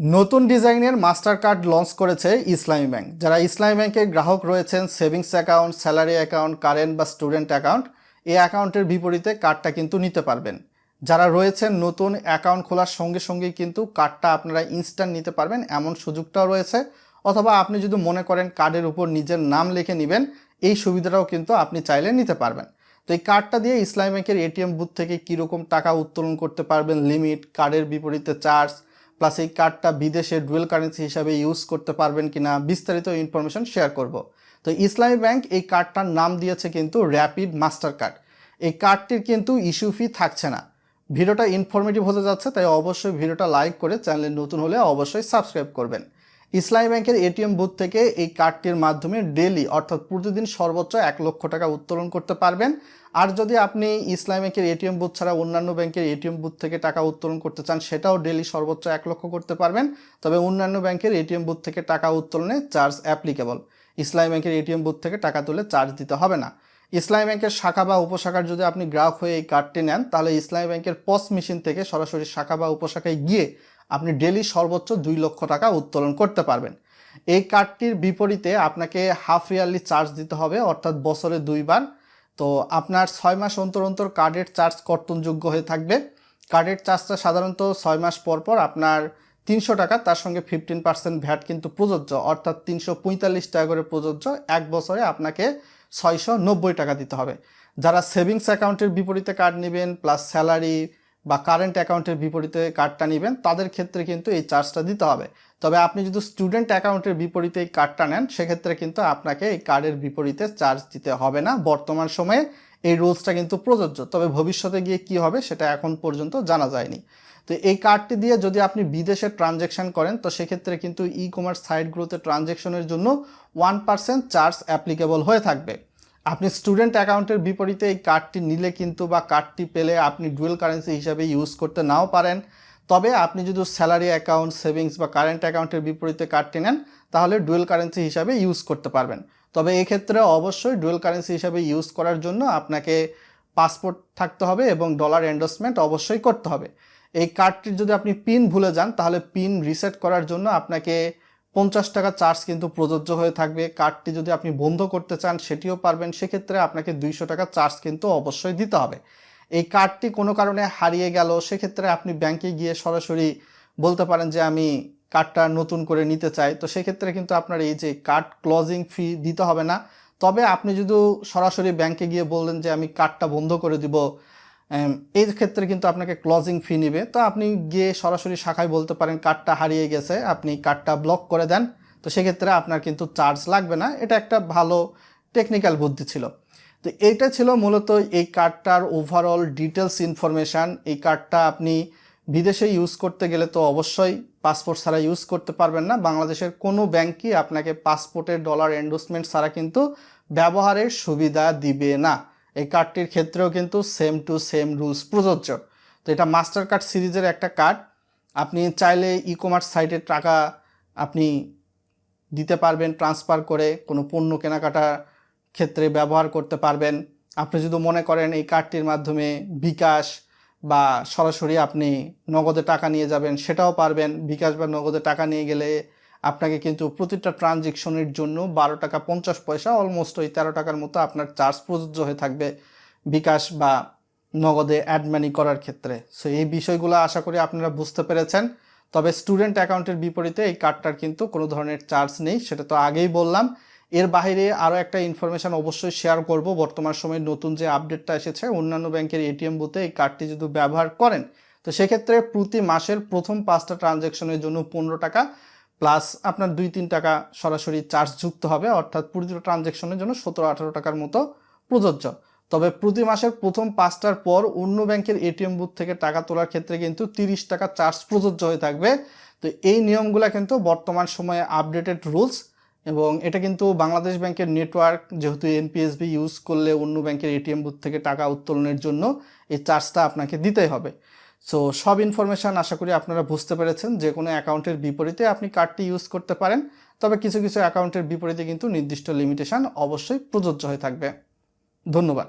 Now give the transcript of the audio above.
নতুন ডিজাইনের master card launch করেছে ইসলামী ব্যাংক। যারা ইসলামী ব্যাংকের গ্রাহক রয়েছেন, savings account, salary account, current বা স্টুডেন্ট অ্যাকাউন্ট, এই অ্যাকাউন্টের বিপরীতে কার্ডটা কিন্তু নিতে পারবেন। যারা রয়েছেন নতুন অ্যাকাউন্ট খোলার সঙ্গে সঙ্গেই কিন্তু কার্ডটা আপনারা ইনস্ট্যান্ট নিতে পারবেন, এমন সুযোগটাও রয়েছে। অথবা আপনি যদি মনে করেন কার্ডের উপর নিজের নাম লিখে নেবেন, এই সুবিধাটাও কিন্তু আপনি চাইলে নিতে পারবেন। তো এই কার্ডটা দিয়ে ইসলামী ব্যাংকের এটিএম বুথ থেকে কীরকম টাকা উত্তোলন করতে পারবেন, লিমিট, কার্ডের বিপরীতে চার্জ প্লাস এই কার্ডটা বিদেশে ডুয়েল কারেন্সি হিসাবে ইউজ করতে পারবেন কিনা বিস্তারিত ইনফরমেশন শেয়ার করব। তো ইসলামী ব্যাংক এই কার্ডটার নাম দিয়েছে কিন্তু র্যাপিড মাস্টার কার্ড এই কার্ডটির কিন্তু ইস্যু ফি থাকছে না। ভিডিওটা ইনফরমেটিভ হতে যাচ্ছে, তাই অবশ্যই ভিডিওটা লাইক করে চ্যানেলে নতুন হলে অবশ্যই সাবস্ক্রাইব করবেন। ইসলামী ব্যাংকের এটিএম বুথ থেকে এই কার্ডটির মাধ্যমে ডেলি অর্থাৎ প্রতিদিন সর্বোচ্চ এক লক্ষ টাকা উত্তোলন করতে পারবেন। আর যদি আপনি ইসলামী ব্যাংকের এটিএম বুথ ছাড়া অন্যান্য ব্যাংকের এটিএম বুথ থেকে টাকা উত্তোলন করতে চান, সেটাও ডেলি সর্বোচ্চ এক লক্ষ করতে পারবেন। তবে অন্যান্য ব্যাংকের এটিএম বুথ থেকে টাকা উত্তোলনে চার্জ অ্যাপ্লিকেবল। ইসলামী ব্যাংকের এটিএম বুথ থেকে টাকা তুলে চার্জ দিতে হবে না। ইসলামী ব্যাংকের শাখা বা উপশাখার যদি আপনি গ্রাহক হয়ে এই কার্ডটি নেন, তাহলে ইসলামী ব্যাংকের পস মেশিন থেকে সরাসরি শাখা বা উপশাখায় গিয়ে আপনি ডেলি সর্বোচ্চ দুই লক্ষ টাকা উত্তোলন করতে পারবেন। এই কার্ডটির বিপরীতে আপনাকে হাফ ইয়ারলি চার্জ দিতে হবে, অর্থাৎ বছরে দুইবার। তো আপনার ছয় মাস অন্তর অন্তর কার্ডের চার্জ কর্তনযোগ্য হয়ে থাকবে। কার্ডের চার্জটা সাধারণত ছয় মাস পর পর আপনার তিনশো টাকা, তার সঙ্গে ফিফটিন পার্সেন্ট ভ্যাট কিন্তু প্রযোজ্য, অর্থাৎ তিনশো পঁয়তাল্লিশ টাকা করে প্রযোজ্য। এক বছরে আপনাকে ছয়শো নব্বই টাকা দিতে হবে। যারা সেভিংস অ্যাকাউন্টের বিপরীতে কার্ড নেবেন, প্লাস স্যালারি বা কারেন্ট অ্যাকাউন্টের বিপরীতে কার্ডটা নেবেন, তাদের ক্ষেত্রে কিন্তু এই চার্জটা দিতে হবে। তবে আপনি যদি স্টুডেন্ট অ্যাকাউন্টের বিপরীতে এই কার্ডটা নেন, সেক্ষেত্রে কিন্তু আপনাকে এই কার্ডের বিপরীতে চার্জ দিতে হবে না। বর্তমান সময়ে এই রুলসটা কিন্তু প্রযোজ্য। তবে ভবিষ্যতে গিয়ে কি হবে, সেটা এখন পর্যন্ত জানা যায়নি। তো এই কার্ডটি দিয়ে যদি আপনি বিদেশে ট্রানজ্যাকশন করেন, তো সেক্ষেত্রে কিন্তু ই কমার্স সাইটগুলোতে ট্রানজ্যাকশনের জন্য ওয়ান পার্সেন্ট চার্জ অ্যাপ্লিকেবল হয়ে থাকবে। আপনি স্টুডেন্ট অ্যাকাউন্টের বিপরীতে এই কার্ডটি নিলে কিন্তু বা কার্ডটি পেলে আপনি ডুয়েল কারেন্সি হিসাবে ইউজ করতে নাও পারেন। তবে আপনি যদি স্যালারি অ্যাকাউন্ট সেভিংস বা কারেন্ট অ্যাকাউন্টের বিপরীতে কার্ডটি নেন, তাহলে ডুয়েল কারেন্সি হিসাবে ইউজ করতে পারবেন। তবে এক্ষেত্রে অবশ্যই ডুয়েল কারেন্সি হিসাবে ইউজ করার জন্য আপনাকে পাসপোর্ট থাকতে হবে এবং ডলার এন্ডোসমেন্ট অবশ্যই করতে হবে। এই কার্ডটির যদি আপনি পিন ভুলে যান, তাহলে পিন রিসেট করার জন্য আপনাকে পঞ্চাশ টাকা চার্জ কিন্তু প্রযোজ্য হয়ে থাকবে। কার্ডটি যদি আপনি বন্ধ করতে চান, সেটিও পারবেন। সেক্ষেত্রে আপনাকে দুইশো টাকা চার্জ কিন্তু অবশ্যই দিতে হবে। এই কার্ডটি কোনো কারণে হারিয়ে গেল, সেক্ষেত্রে আপনি ব্যাংকে গিয়ে সরাসরি বলতে পারেন যে, আমি কার্ডটা নতুন করে নিতে চাই। তো সেক্ষেত্রে কিন্তু আপনার এই যে কার্ড ক্লোজিং ফি দিতে হবে না। তবে আপনি যদি সরাসরি ব্যাংকে গিয়ে বললেন যে, আমি কার্ডটা বন্ধ করে দিব। এই ক্ষেত্রে কিন্তু আপনাকে ক্লোজিং ফি নেবে। তো আপনি গিয়ে সরাসরি শাখায় বলতে পারেন, কার্ডটা হারিয়ে গেছে, আপনি কার্ডটা ব্লক করে দেন। তো সেক্ষেত্রে আপনার কিন্তু চার্জ লাগবে না। এটা একটা ভালো টেকনিক্যাল বুদ্ধি ছিল। তো এইটা ছিল মূলত এই কার্ডটার ওভারঅল ডিটেলস ইনফরমেশান এই কার্ডটা আপনি বিদেশে ইউজ করতে গেলে তো অবশ্যই পাসপোর্ট ছাড়া ইউজ করতে পারবেন না। বাংলাদেশের কোনো ব্যাংকই আপনাকে পাসপোর্টের ডলার এন্ডোসমেন্ট ছাড়া কিন্তু ব্যবহারের সুবিধা দিবে না। এই কার্ডটির ক্ষেত্রেও কিন্তু সেম টু সেম রুলস প্রযোজ্য। তো এটা মাস্টার কার্ড সিরিজের একটা কার্ড। আপনি চাইলে ই কমার্স সাইটের টাকা আপনি দিতে পারবেন ট্রান্সফার করে কোনো পণ্য কেনাকাটার ক্ষেত্রে ব্যবহার করতে পারবেন। আপনি যদি মনে করেন এই কার্ডটির মাধ্যমে বিকাশ বা সরাসরি আপনি নগদে টাকা নিয়ে যাবেন, সেটাও পারবেন। বিকাশ বা নগদে টাকা নিয়ে গেলে আপনাকে কিন্তু প্রতিটা ট্রানজেকশনের জন্য বারো টাকা পঞ্চাশ পয়সা অলমোস্ট ওই তেরো টাকার মতো আপনার চার্জ প্রযোজ্য হয়ে থাকবে বিকাশ বা নগদে অ্যাড মানি করার ক্ষেত্রে। সো এই বিষয়গুলো আশা করি আপনারা বুঝতে পেরেছেন। তবে স্টুডেন্ট অ্যাকাউন্টের বিপরীতে এই কার্ডটার কিন্তু কোনো ধরনের চার্জ নেই, সেটা তো আগেই বললাম। এর বাইরে আরও একটা ইনফরমেশান অবশ্যই শেয়ার করব। বর্তমান সময়ে নতুন যে আপডেটটা এসেছে, অন্যান্য ব্যাংকের এটিএম বুথে এই কার্ডটি যদি ব্যবহার করেন, তো সেক্ষেত্রে প্রতি মাসের প্রথম পাঁচটা ট্রানজ্যাকশনের জন্য পনেরো টাকা প্লাস আপনার দুই, তিন টাকা সরাসরি চার্জ যুক্ত হবে, অর্থাৎ প্রতিটা ট্রানজ্যাকশনের জন্য সতেরো, আঠারো টাকার মতো প্রযোজ্য। তবে প্রতি মাসের প্রথম পাঁচটার পর অন্য ব্যাংকের এটিএম বুথ থেকে টাকা তোলার ক্ষেত্রে কিন্তু তিরিশ টাকা চার্জ প্রযোজ্য হয়ে থাকবে। তো এই নিয়মগুলো কিন্তু বর্তমান সময়ে আপডেটেড রুলস এবং এটা কিন্তু বাংলাদেশ ব্যাংকের নেটওয়ার্ক যেহেতু এনপিএসবি ইউজ করলে অন্য ব্যাংকের এটিএম বুথ থেকে টাকা উত্তোলনের জন্য এই চার্জটা আপনাকে দিতেই হবে। সো সব ইনফরমেশান আশা করি আপনারা বুঝতে পেরেছেন যে কোনো অ্যাকাউন্টের বিপরীতে আপনি কার্ডটি ইউজ করতে পারেন। তবে কিছু কিছু অ্যাকাউন্টের বিপরীতে কিন্তু নির্দিষ্ট লিমিটেশান অবশ্যই প্রযোজ্য হয়ে থাকবে। ধন্যবাদ।